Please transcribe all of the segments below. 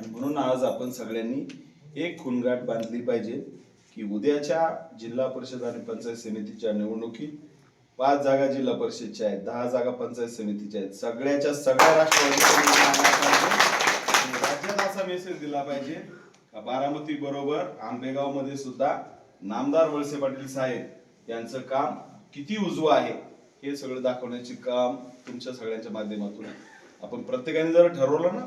आणि म्हणून आज आपण सगळ्यांनी एक खुणगाठ बांधली पाहिजे की उद्याच्या जिल्हा परिषद आणि पंचायत समितीच्या निवडणुकीत पाच जागा जिल्हा परिषदच्या आहेत दहा जागा पंचायत समितीच्या आहेत. सगळ्याच्या सगळ्या राष्ट्रवादी राज्यात असा मेसेज दिला पाहिजे का बारामती बरोबर आंबेगावमध्ये सुद्धा नामदार वळसे पाटील साहेब यांचं काम किती उजवं आहे हे सगळं दाखवण्याचे काम तुमच्या सगळ्यांच्या माध्यमातून आपण प्रत्येकाने जर ठरवलं ना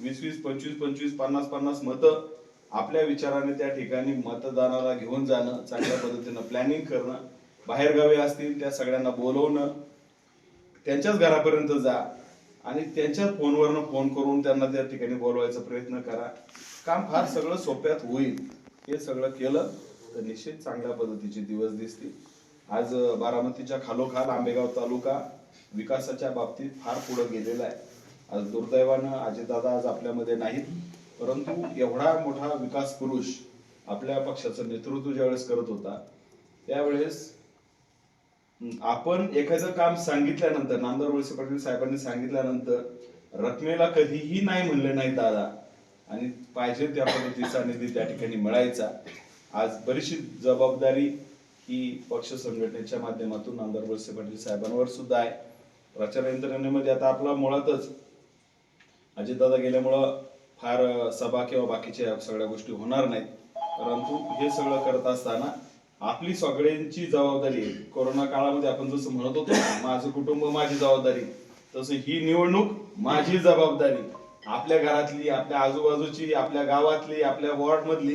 वीस वीस पंचवीस पंचवीस पन्नास पन्नास मतं आपल्या विचाराने त्या ठिकाणी मतदानाला घेऊन जाणं चांगल्या पद्धतीनं प्लॅनिंग करणं बाहेरगावी असतील त्या सगळ्यांना बोलवणं त्यांच्याच घरापर्यंत जा आणि त्यांच्याच फोनवरनं फोन करून त्यांना त्या ठिकाणी बोलवायचा प्रयत्न करा. काम फार सगळं सोप्यात होईल. हे सगळं केलं तर निश्चित चांगल्या पद्धतीचे दिवस दिसतील. आज बारामतीच्या खालोखाल आंबेगाव तालुका विकासाच्या बाबतीत फार पुढे गेलेला आहे. आज दुर्दैवानं अजितदादा आज आपल्यामध्ये नाहीत परंतु एवढा मोठा विकास पुरुष आपल्या पक्षाचं नेतृत्व ज्यावेळेस करत होता त्यावेळेस आपण एखादं काम सांगितल्यानंतर नामदार वळसे पाटील साहेबांनी सांगितल्यानंतर रकमेला कधीही नाही म्हणले नाही दादा. आणि पाहिजे त्या पद्धतीचा निधी त्या ठिकाणी मिळायचा. आज बरीचशी जबाबदारी ही पक्ष संघटनेच्या माध्यमातून नामदार वळसे पाटील साहेबांवर सुद्धा आहे. प्रचार यंत्रणेमध्ये आता आपला मुळातच अजितदादा गेल्यामुळं फार सभा किंवा बाकीच्या सगळ्या गोष्टी होणार नाहीत. परंतु हे सगळं करत असताना आपली सगळ्यांची जबाबदारी आहे कोरोना काळामध्ये आपण जसं म्हणत होतो माझं कुटुंब माझी जबाबदारी तसं ही निवडणूक माझी जबाबदारी. आपल्या घरातली आपल्या आजूबाजूची आपल्या गावातली आपल्या वॉर्डमधली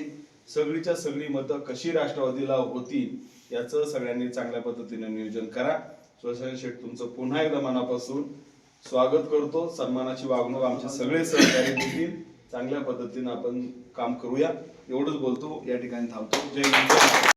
सगळीच्या सगळी मतं कशी राष्ट्रवादीला होतील याचं सगळ्यांनी चांगल्या पद्धतीने नियोजन करा. स्वसन शेठ तुमचं पुन्हा एकदा मनापासून स्वागत करतो. सन्मानाची वागणूक आमचे सगळे सहकारी देतील चांगल्या पद्धतीने आपण काम करूया. एवढंच बोलतो. या ठिकाणी थांबतो. जय हिंद.